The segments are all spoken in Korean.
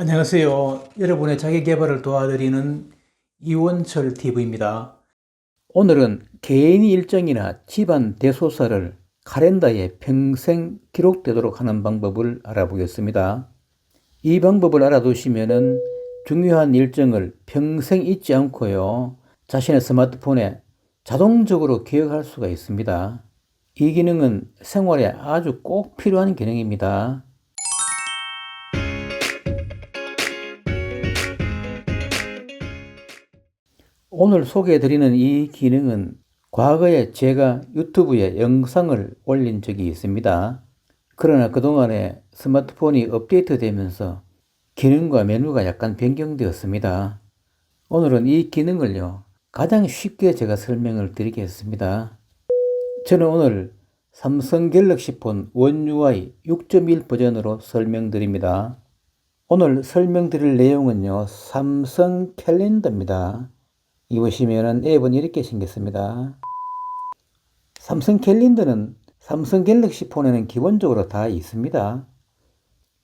안녕하세요. 여러분의 자기 개발을 도와드리는 이원철 TV입니다. 오늘은 개인 일정이나 집안 대소사를 카렌다에 평생 기록되도록 하는 방법을 알아보겠습니다. 이 방법을 알아두시면은 중요한 일정을 평생 잊지 않고요. 자신의 스마트폰에 자동적으로 기억할 수가 있습니다. 이 기능은 생활에 아주 꼭 필요한 기능입니다. 오늘 소개해드리는 이 기능은 과거에 제가 유튜브에 영상을 올린 적이 있습니다. 그러나 그동안에 스마트폰이 업데이트 되면서 기능과 메뉴가 약간 변경되었습니다. 오늘은 이 기능을요, 가장 쉽게 제가 설명을 드리겠습니다. 저는 오늘 삼성 갤럭시 폰 원 UI 6.1 버전으로 설명드립니다. 오늘 설명드릴 내용은요, 삼성 캘린더입니다. 이 보시면은 앱은 이렇게 생겼습니다. 삼성 캘린더는 삼성 갤럭시 폰에는 기본적으로 다 있습니다.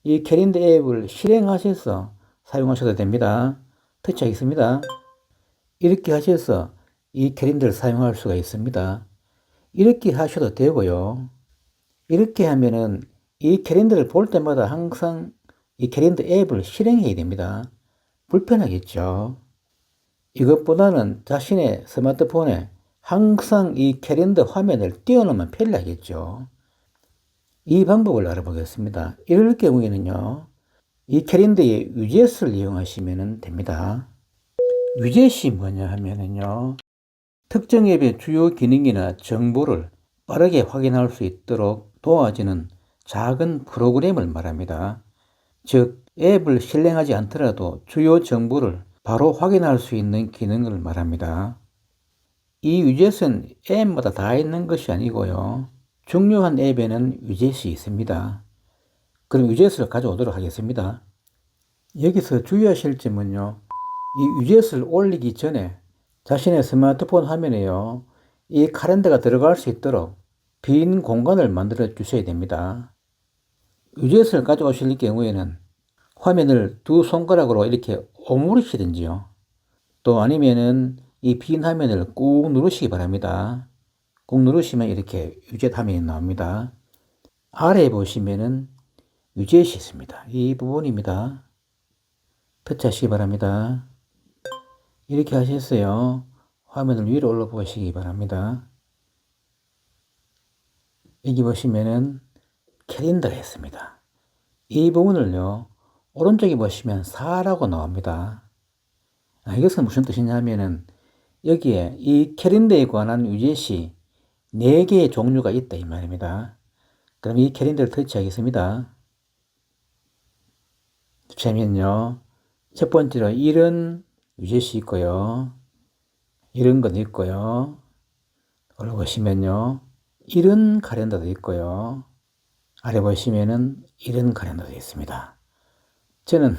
이 캘린더 앱을 실행하셔서 사용하셔도 됩니다. 터치하기 있습니다. 이렇게 하셔서 이 캘린더를 사용할 수가 있습니다. 이렇게 하셔도 되고요. 이렇게 하면은 이 캘린더를 볼 때마다 항상 이 캘린더 앱을 실행해야 됩니다. 불편하겠죠. 이것보다는 자신의 스마트폰에 항상 이 캘린더 화면을 띄워놓으면 편리하겠죠. 이 방법을 알아보겠습니다. 이럴 경우에는요, 이 캘린더의 위젯을 이용하시면 됩니다. 위젯이 뭐냐 하면은요, 특정 앱의 주요 기능이나 정보를 빠르게 확인할 수 있도록 도와주는 작은 프로그램을 말합니다. 즉, 앱을 실행하지 않더라도 주요 정보를 바로 확인할 수 있는 기능을 말합니다. 이 위젯은 앱마다 다 있는 것이 아니고요. 중요한 앱에는 위젯이 있습니다. 그럼 위젯을 가져오도록 하겠습니다. 여기서 주의하실 점은요. 이 위젯을 올리기 전에 자신의 스마트폰 화면에요. 이 카렌더가 들어갈 수 있도록 빈 공간을 만들어 주셔야 됩니다. 위젯을 가져오실 경우에는 화면을 두 손가락으로 이렇게 오므리시든지요. 또 아니면은 이 빈 화면을 꾹 누르시기 바랍니다. 꾹 누르시면 이렇게 유젯 화면이 나옵니다. 아래에 보시면은 유젯이 있습니다. 이 부분입니다. 터치하시기 바랍니다. 이렇게 하셨어요. 화면을 위로 올려 보시기 바랍니다. 여기 보시면은 캘린더가 있습니다. 이 부분을요, 오른쪽에 보시면 4라고 나옵니다. 아, 이것은 무슨 뜻이냐면은 여기에 이 캘린더에 관한 위젯이 4개의 종류가 있다 이 말입니다. 그럼 이 캘린더를 터치하겠습니다. 터치하면요. 첫 번째로 이런 위젯이 있고요. 이런 건 있고요. 올라 보시면요. 이런 카렌더도 있고요. 아래 보시면은 이런 카렌더도 있습니다. 저는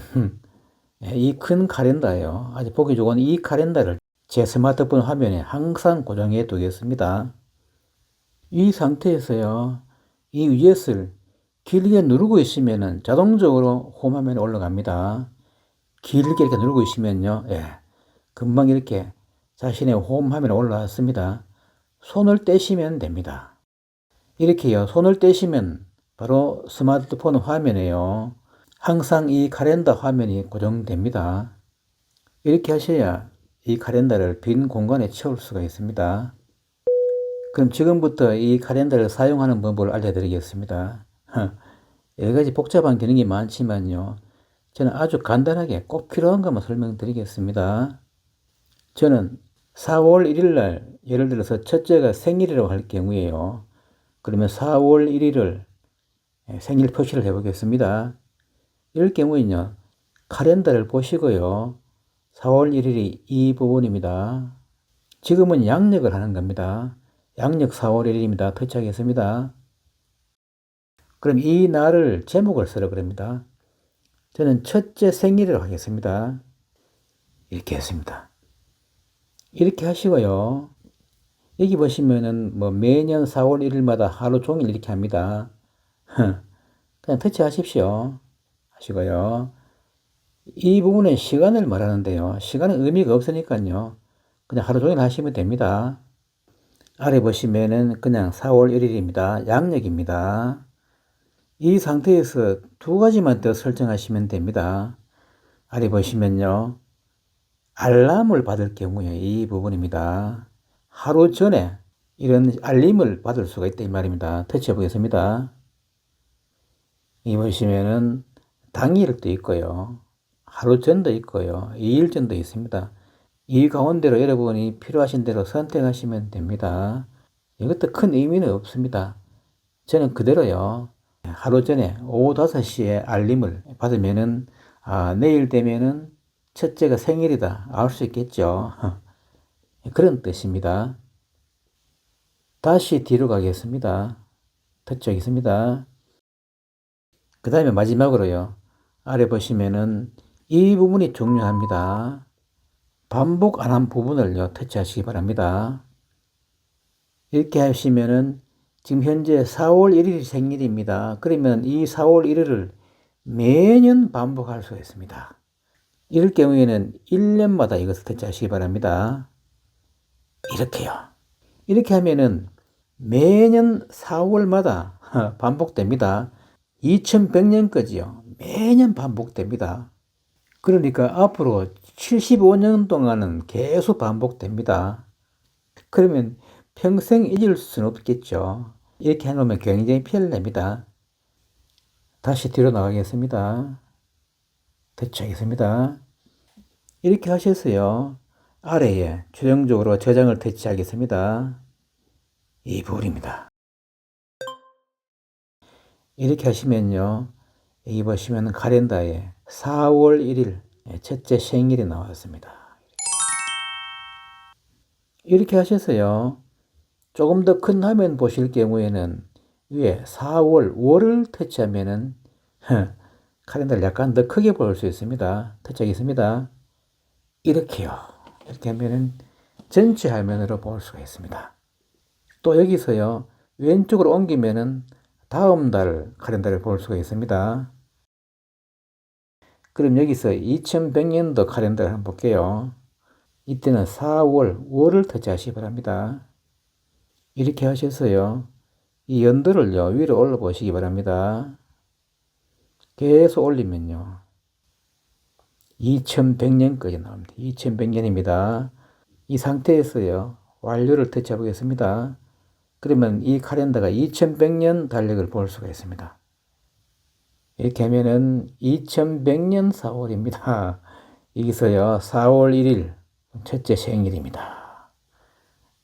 예, 이큰 카렌다예요. 아주 보기 좋은 이 카렌다를 제 스마트폰 화면에 항상 고정해 두겠습니다. 이 상태에서요. 이 위젯을 길게 누르고 있으면 자동적으로 홈화면에 올라갑니다. 길게 이렇게 누르고 있으면요. 예, 금방 이렇게 자신의 홈화면에 올라왔습니다. 손을 떼시면 됩니다. 이렇게요. 손을 떼시면 바로 스마트폰 화면에요. 항상 이 카렌더 화면이 고정됩니다. 이렇게 하셔야 이 카렌더를 빈 공간에 채울 수가 있습니다. 그럼 지금부터 이 카렌더를 사용하는 방법을 알려드리겠습니다. 여러 가지 복잡한 기능이 많지만요. 저는 아주 간단하게 꼭 필요한 것만 설명드리겠습니다. 저는 4월 1일 날 예를 들어서 첫째가 생일이라고 할 경우에요. 그러면 4월 1일을 생일 표시를 해보겠습니다. 이럴 경우에는요, 카렌더를 보시고요. 4월 1일이 이 부분입니다. 지금은 양력을 하는 겁니다. 양력 4월 1일입니다. 터치하겠습니다. 그럼 이 날을 제목을 쓰라 그럽니다. 저는 첫째 생일을 하겠습니다. 이렇게 했습니다. 이렇게 하시고요. 여기 보시면은 뭐 매년 4월 1일마다 하루 종일 이렇게 합니다. 그냥 터치하십시오. 하시고요. 이 부분은 시간을 말하는데요. 시간은 의미가 없으니까요. 그냥 하루 종일 하시면 됩니다. 아래 보시면은 그냥 4월 1일입니다. 양력입니다. 이 상태에서 두 가지만 더 설정하시면 됩니다. 아래 보시면요. 알람을 받을 경우에 이 부분입니다. 하루 전에 이런 알림을 받을 수가 있다 이 말입니다. 터치해 보겠습니다. 이 보시면은 당일도 있고요. 하루 전도 있고요. 2일 전도 있습니다. 이 가운데로 여러분이 필요하신 대로 선택하시면 됩니다. 이것도 큰 의미는 없습니다. 저는 그대로요. 하루 전에 오후 5시에 알림을 받으면은 아, 내일 되면은 첫째가 생일이다. 알 수 있겠죠. 그런 뜻입니다. 다시 뒤로 가겠습니다. 터치하겠습니다. 그 다음에 마지막으로요. 아래 보시면은 이 부분이 중요합니다. 반복 안 한 부분을요, 터치하시기 바랍니다. 이렇게 하시면은 지금 현재 4월 1일이 생일입니다. 그러면 이 4월 1일을 매년 반복할 수가 있습니다. 이럴 경우에는 1년마다 이것을 터치하시기 바랍니다. 이렇게요. 이렇게 하면은 매년 4월마다 반복됩니다. 2100년까지요. 매년 반복됩니다. 그러니까 앞으로 75년 동안은 계속 반복됩니다. 그러면 평생 잊을 수는 없겠죠. 이렇게 해놓으면 굉장히 편리합니다. 다시 뒤로 나가겠습니다. 터치하겠습니다. 이렇게 하셔서요. 아래에 최종적으로 저장을 터치하겠습니다. 이 부분입니다. 이렇게 하시면요. 여기 보시면 카렌다에 4월 1일 첫째 생일이 나왔습니다. 이렇게 하셔서요. 조금 더 큰 화면 보실 경우에는 위에 4월 월을 터치하면은 카렌다를 약간 더 크게 볼 수 있습니다. 터치하겠습니다. 이렇게요. 이렇게 하면은 전체 화면으로 볼 수가 있습니다. 또 여기서요. 왼쪽으로 옮기면은 다음 달 카렌다를 볼 수가 있습니다. 그럼 여기서 2100년도 카렌다를 한번 볼게요. 이때는 4월, 월을 터치하시기 바랍니다. 이렇게 하셔서요. 이 연도를요, 위로 올려 보시기 바랍니다. 계속 올리면요. 2100년까지 나옵니다. 2100년입니다. 이 상태에서요, 완료를 터치해 보겠습니다. 그러면 이 카렌다가 2100년 달력을 볼 수가 있습니다. 이렇게 하면은 2100년 4월입니다. 여기서요, 4월 1일 첫째 생일입니다.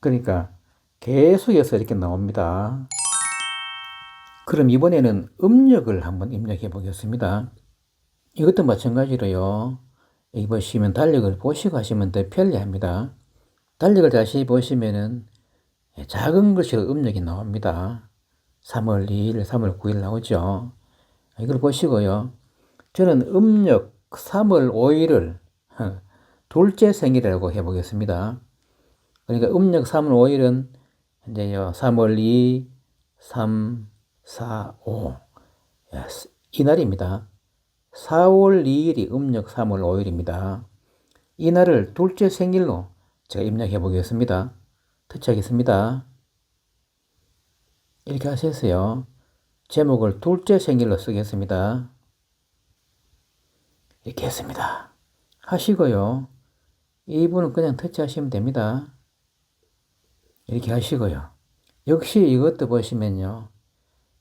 그러니까 계속해서 이렇게 나옵니다. 그럼 이번에는 음력을 한번 입력해 보겠습니다. 이것도 마찬가지로요. 여기 보시면 달력을 보시고 하시면 더 편리합니다. 달력을 다시 보시면은 작은 글씨로 음력이 나옵니다. 3월 2일, 3월 9일 나오죠. 이걸 보시고요. 저는 음력 3월 5일을 둘째 생일이라고 해보겠습니다. 그러니까 음력 3월 5일은 이제요 3월 2, 3, 4, 5 이 날입니다. 4월 2일이 음력 3월 5일입니다. 이 날을 둘째 생일로 제가 입력해 보겠습니다. 터치하겠습니다. 이렇게 하셨어요. 제목을 둘째 생일로 쓰겠습니다. 이렇게 했습니다. 하시고요. 이 부분은 그냥 터치하시면 됩니다. 이렇게 하시고요. 역시 이것도 보시면요.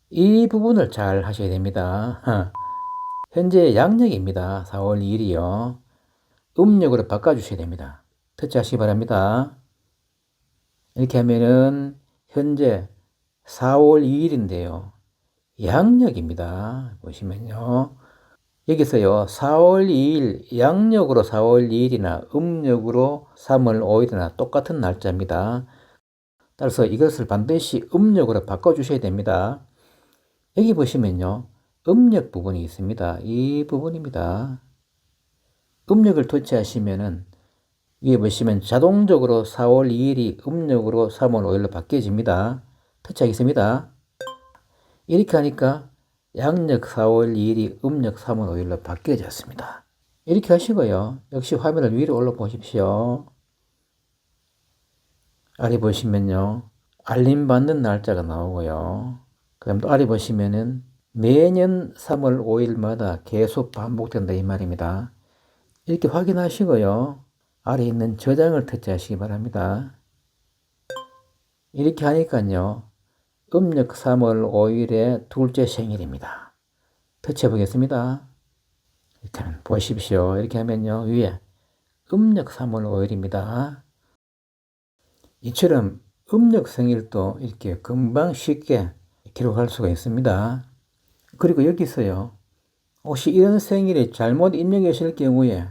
이 부분을 잘 하셔야 됩니다. 현재 양력입니다. 4월 2일이요. 음력으로 바꿔주셔야 됩니다. 터치하시기 바랍니다. 이렇게 하면은 현재 4월 2일인데요. 양력입니다. 보시면요. 여기서요, 4월 2일, 양력으로 4월 2일이나 음력으로 3월 5일이나 똑같은 날짜입니다. 따라서 이것을 반드시 음력으로 바꿔주셔야 됩니다. 여기 보시면요, 음력 부분이 있습니다. 이 부분입니다. 음력을 터치하시면은 위에 보시면 자동적으로 4월 2일이 음력으로 3월 5일로 바뀌어집니다. 터치하겠습니다. 이렇게 하니까 양력 4월 2일이 음력 3월 5일로 바뀌어졌습니다. 이렇게 하시고요. 역시 화면을 위로 올려 보십시오. 아래 보시면요. 알림 받는 날짜가 나오고요. 그 다음 또 아래 보시면은 매년 3월 5일마다 계속 반복된다 이 말입니다. 이렇게 확인하시고요. 아래 있는 저장을 터치하시기 바랍니다. 이렇게 하니까요. 음력 3월 5일에 둘째 생일입니다. 터치해 보겠습니다. 이렇게 보십시오. 이렇게 하면요. 위에 음력 3월 5일입니다. 이처럼 음력 생일도 이렇게 금방 쉽게 기록할 수가 있습니다. 그리고 여기서요. 혹시 이런 생일이 잘못 입력하실 경우에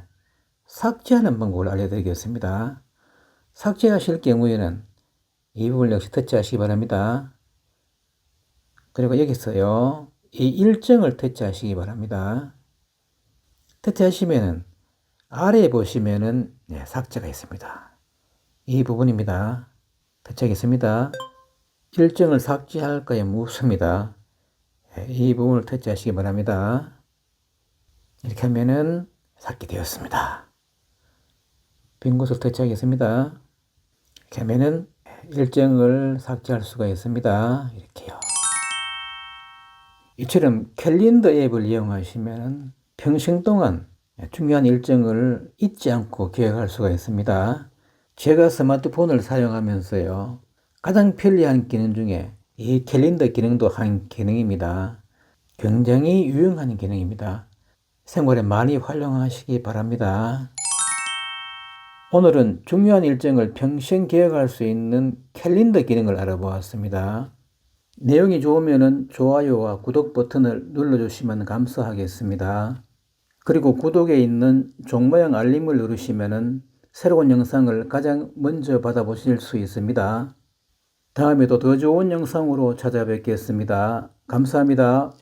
삭제하는 방법을 알려드리겠습니다. 삭제하실 경우에는 이 부분 역시 터치하시기 바랍니다. 그리고 여기서요. 이 일정을 터치하시기 바랍니다. 터치하시면은 아래에 보시면은 네, 삭제가 있습니다. 이 부분입니다. 터치하겠습니다. 일정을 삭제할까요? 묻습니다. 네, 이 부분을 터치하시기 바랍니다. 이렇게 하면은 삭제되었습니다. 빈 곳을 터치하겠습니다. 이렇게 하면은 일정을 삭제할 수가 있습니다. 이렇게요. 이처럼 캘린더 앱을 이용하시면 평생 동안 중요한 일정을 잊지 않고 기억할 수가 있습니다. 제가 스마트폰을 사용하면서요. 가장 편리한 기능 중에 이 캘린더 기능도 한 기능입니다. 굉장히 유용한 기능입니다. 생활에 많이 활용하시기 바랍니다. 오늘은 중요한 일정을 평생 기억할 수 있는 캘린더 기능을 알아보았습니다. 내용이 좋으면 좋아요와 구독 버튼을 눌러주시면 감사하겠습니다. 그리고 구독에 있는 종 모양 알림을 누르시면 새로운 영상을 가장 먼저 받아보실 수 있습니다. 다음에도 더 좋은 영상으로 찾아뵙겠습니다. 감사합니다.